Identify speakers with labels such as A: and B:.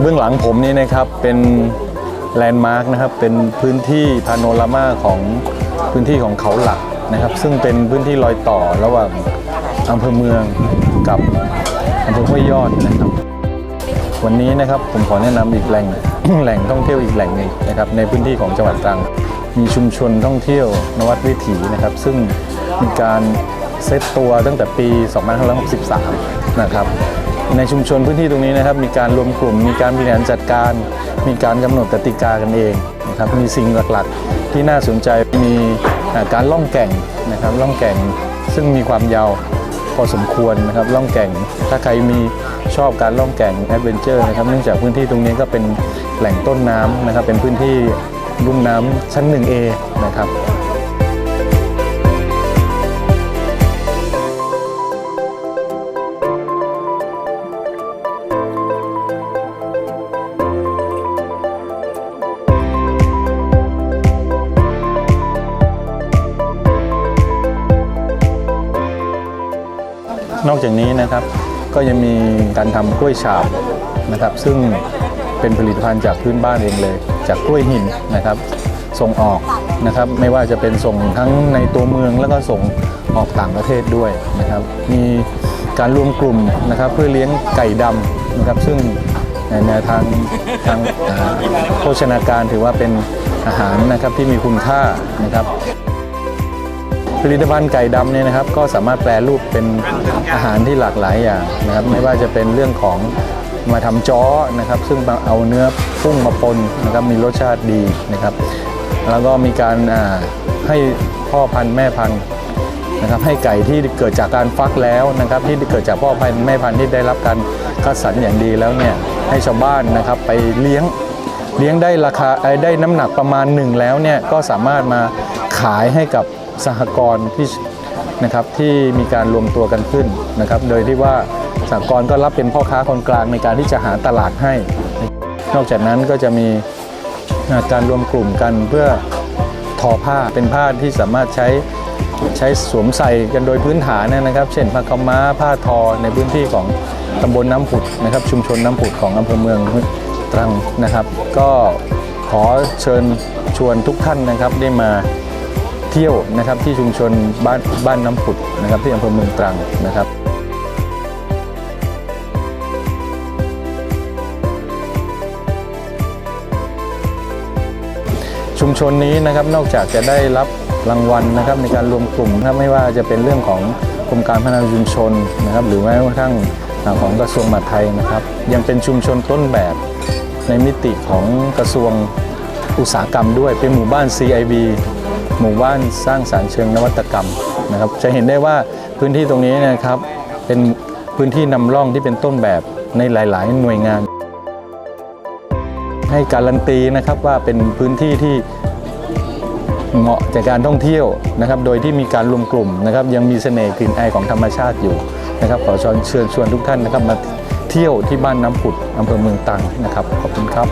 A: เบื้องหลังผมนี่นะครับเป็นแลนด์มาร์กนะครับเป็นพื้นที่พาโนรามาของพื้นที่ของเขาหลักนะครับ ซึ่งเป็นพื้นที่รอยต่อระหว่างอำเภอเมืองกับอำเภอห้วยยอดนะครับ วันนี้นะครับผมขอแนะนำอีกแหล่งแหล่งท่องเที่ยวอีกแหล่งหนึ่งนะครับในพื้นที่ของจังหวัดตรัง มีชุมชนท่องเที่ยวนวัดวิถีนะครับ ซึ่งมีการเซตตัวตั้งแต่ปี 2563 นะครับ ในชุมชนพื้นที่ตรงนี้นะครับ มีการรวมกลุ่ม มีการบริหารจัดการ มีการกำหนดกติกากันเองนะครับมีสิ่งหลักๆ ที่น่าสนใจมีการล่องแก่งนะครับล่องแก่งซึ่งมีความยาวพอสมควรนะครับล่องแก่ง ถ้าใครมีชอบการล่องแก่งแอดเวนเจอร์นะครับเนื่องจากพื้นที่ตรงนี้ก็เป็นแหล่งต้นน้ำนะครับเป็นพื้นที่ลุ่มน้ำชั้น 1A นะครับ นอกจากนี้นะครับก็ยังมีการทำกล้วยฉาบนะครับ ซึ่งเป็นผลิตภัณฑ์จากพื้นบ้านเองเลย จากกล้วยหินนะครับ ส่งออกนะครับ ไม่ว่าจะเป็นส่งทั้งในตัวเมืองแล้วก็ส่งออกต่างประเทศด้วยนะครับ มีการรวมกลุ่มนะครับเพื่อเลี้ยงไก่ดำนะครับ ซึ่งในแนวทางทางโภชนาการถือว่าเป็นอาหารนะครับที่มีคุณค่านะครับ ผลิตภัณฑ์ไก่ดำเนี่ยนะครับก็สามารถแปลรูปเป็นอาหารที่หลากหลายอย่างนะครับไม่ว่าจะเป็นเรื่องของมาทำจ้อนะครับซึ่งเอาเนื้อกุ้งมาปนนะครับมีรสชาติดีนะครับ แล้วก็มีการให้พ่อพันธุ์แม่พันธุ์นะครับให้ไก่ที่เกิดจากการฟักแล้วนะครับ ที่เกิดจากพ่อพันธุ์แม่พันธุ์ที่ได้รับการคัดสรรอย่างดีแล้วเนี่ยให้ชาวบ้านนะครับไปเลี้ยงเลี้ยงได้ราคาได้น้ำหนักประมาณหนึ่งแล้วเนี่ยก็สามารถมาขายให้กับ สหกรณ์ที่นะครับที่มีการรวมตัวกันขึ้นนะครับ โดยที่ว่าสหกรณ์ก็รับเป็นพ่อค้าคนกลางในการที่จะหาตลาดให้ นอกจากนั้นก็จะมีการรวมกลุ่มกันเพื่อทอผ้าเป็นผ้าที่สามารถใช้ใช้สวมใส่กันโดยพื้นฐานเนยนะครับ เช่นผ้าขม้าผ้าทอในพื้นที่ของตำบลน้ำผุดนะครับ ชุมชนน้ำผุดของอำเภอเมืองตรังนะครับ ก็ขอเชิญชวนทุกท่านนะครับได้มา เที่ยวนะครับที่ชุมชนบ้านบ้านน้ำผุดนะครับที่อำเภอเมืองตรังนะครับชุมชนนี้นะครับนอกจากจะได้รับรางวัลนะครับในการรวมกลุ่มนะครับไม่ว่าจะเป็นเรื่องของกรมการพัฒนาชุมชนนะครับ หรือแม้กระทั่งของกระทรวงมหาดไทยนะครับ ยังเป็นชุมชนต้นแบบในมิติของกระทรวงอุตสาหกรรมด้วยเป็นหมู่บ้าน CIB หมู่บ้านสร้างสารรค์เชิงนวัตกรรมนะครับจะเห็นได้ว่าพื้นที่ตรงนี้นะครับเป็นพื้นที่นำร่องที่เป็นต้นแบบในหลาย ๆ หน่วยงาน ให้การันตีนะครับว่าเป็นพื้นที่ที่เหมาะจากการท่องเที่ยวนะครับ โดยที่มีการรวมกลุ่มนะครับ ยังมีเสน่ห์กลิ่นอของธรรมชาติอยู่นะครับ ขอเชิญเชิญชวนทุกท่านนะครับมาเที่ยวที่บ้านน้ำผุดอำเภอเมืองตรังนะครับ ขอบคุณครับ